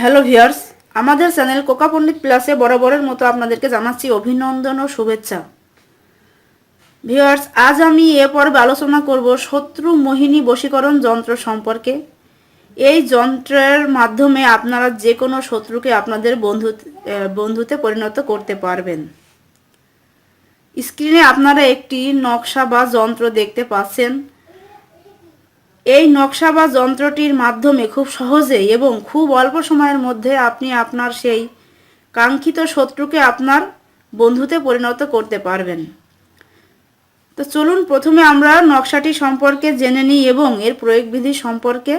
Hello viewers আমাদের channel Koka Pandit প্লাসে বরাবরের মতো আপনাদেরকে জানাচ্ছি অভিনন্দন ও শুভেচ্ছা। ভিউয়ার্স, আজ আমি এ পর্বে আলোচনা করব শত্রু মোহিনী বশীকরণ যন্ত্র সম্পর্কে। এই যন্ত্রের মাধ্যমে আপনারা যে কোনো শত্রুকে আপনাদের বন্ধু বন্ধুতে পরিণত করতে পারবেন। স্ক্রিনে আপনারা একটি নকশা বা যন্ত্র দেখতে পাচ্ছেন। এই নকশা বা যন্ত্রটির মাধ্যমে খুব সহজেই এবং খুব অল্প সময়ের মধ্যে আপনি আপনার সেই কাঙ্ক্ষিত শত্রুকে আপনার বন্ধুতে পরিণত করতে পারবেন। তো চলুন প্রথমে আমরা নকশাটি সম্পর্কে জেনে নিই এবং এর প্রয়োগবিধি সম্পর্কে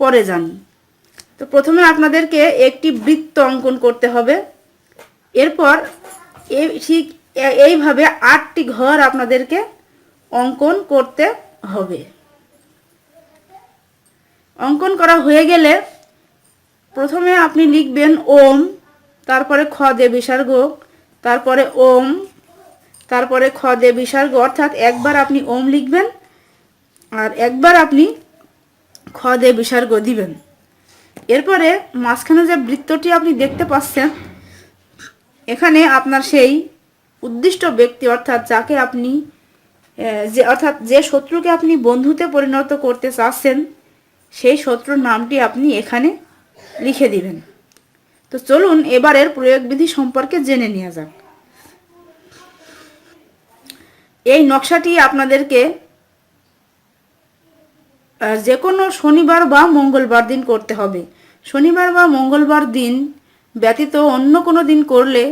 পরে জানি। তো প্রথমে আপনাদেরকে একটি বৃত্ত অঙ্কন করতে হবে। এরপর এই ঠিক এইভাবে আটটি ঘর আপনাদেরকে অঙ্কন করতে হবে। অঙ্কন করা হয়ে গেলে প্রথমে আপনি লিখবেন ওম, তারপরে খ দে বিসর্গ, তারপরে ওম, তারপরে খ দে বিসর্গ, অর্থাৎ একবার আপনি ওম লিখবেন আর একবার আপনি খ দে বিসর্গ দিবেন। এরপরে মাঝখানে যে বৃত্তটি আপনি দেখতে পাচ্ছেন, এখানে আপনার সেই উদ্দিষ্ট ব্যক্তি, অর্থাৎ যাকে আপনি যে, অর্থাৎ যে শত্রুকে আপনি বন্ধুতে পরিণত করতে চাচ্ছেন সেই শত্রুর নামটি আপনি এখানে লিখে দিবেন। তো চলুন এবারের প্রয়োগবিধি সম্পর্কে জেনে নেওয়া যাক। এই নকশাটি আপনাদেরকে যে কোনো শনিবার বা মঙ্গলবার দিন করতে হবে। শনিবার বা মঙ্গলবার দিন ব্যতীত অন্য কোনো দিন করলে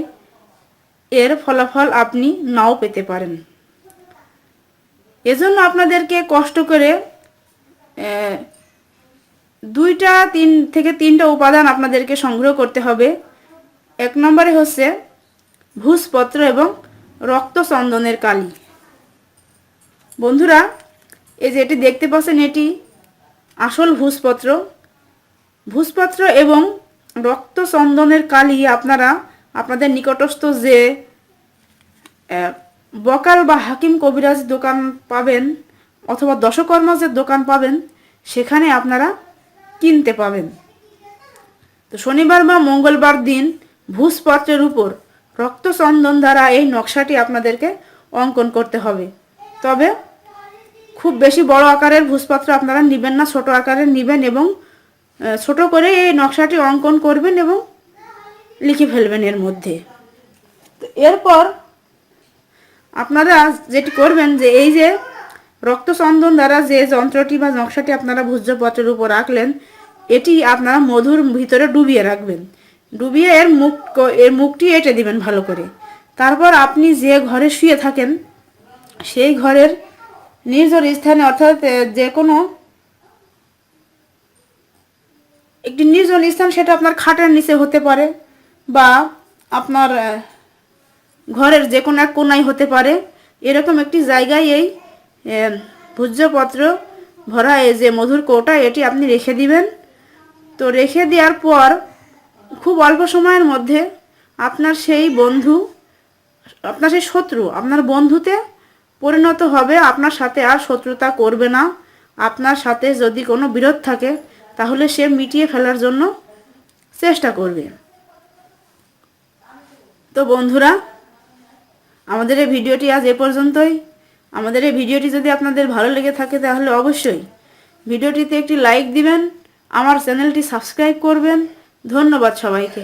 এর ফলাফল আপনি নাও পেতে পারেন। এজন্য আপনাদেরকে কষ্ট করে দুইটা, তিন থেকে তিনটা উপাদান আপনাদেরকে সংগ্রহ করতে হবে। এক নম্বরে হচ্ছে ভূষপত্র এবং রক্তচন্দনের কালি। বন্ধুরা, এই যে এটি দেখতে পাচ্ছেন, এটি আসল ভূষপত্র ভূষপত্র এবং রক্তচন্দনের কালি আপনারা আপনাদের নিকটস্থ যে বকাল বা হাকিম কবিরাজ দোকান পাবেন অথবা দশকর্মাজের দোকান পাবেন, সেখানে আপনারা কিনতে পাবেন। তো শনিবার বা মঙ্গলবার দিন ভূষপত্রের উপর রক্তচন্দন দ্বারা এই নকশাটি আপনাদেরকে অঙ্কন করতে হবে। তবে খুব বেশি বড় আকারের ভূষপত্র আপনারা নেবেন না, ছোট আকারের নেবেন এবং ছোট করে এই নকশাটি অঙ্কন করবেন এবং লিখে ফেলবেন এর মধ্যে। এরপর আপনারা যেটি করবেন যে এই যে রক্তচন্দন দ্বারা যে যন্ত্রটি বা নকশাটি আপনারা ভূজ্যপত্রের উপর রাখলেন, এটি আপনারা মধুর ভিতরে ডুবিয়ে রাখবেন। ডুবিয়ে এর মুখ, এর মুখটি এঁটে দিবেন ভালো করে। তারপর আপনি যে ঘরে শুয়ে থাকেন, সেই ঘরের নির্জন স্থানে অর্থাৎ যে কোনো একটি নির্জন স্থান, সেটা আপনার খাটের নিচে হতে পারে বা আপনার ঘরের যে কোনো এক কোনায় হতে পারে। এরকম একটি জায়গায় এই ভূজ্যপত্র ভরা এই যে মধুর কৌটা, এটি আপনি রেখে দিবেন। তো রেখে দেওয়ার পর খুব অল্প সময়ের মধ্যে আপনার সেই বন্ধু, আপনার সেই শত্রু, আপনার বন্ধুতে পরিণত হবে, আপনার সাথে আর শত্রুতা করবে না। আপনার সাথে যদি কোনো বিরোধ থাকে, তাহলে সে মিটিয়ে ফেলার জন্য চেষ্টা করবে। তো বন্ধুরা, আমাদের এই ভিডিওটি আজ এ পর্যন্তই। আমাদের এই ভিডিওটি যদি আপনাদের ভালো লেগে থাকে তাহলে অবশ্যই ভিডিওটিতে একটি লাইক দিবেন, আমার চ্যানেলটি সাবস্ক্রাইব করবেন। ধন্যবাদ সবাইকে।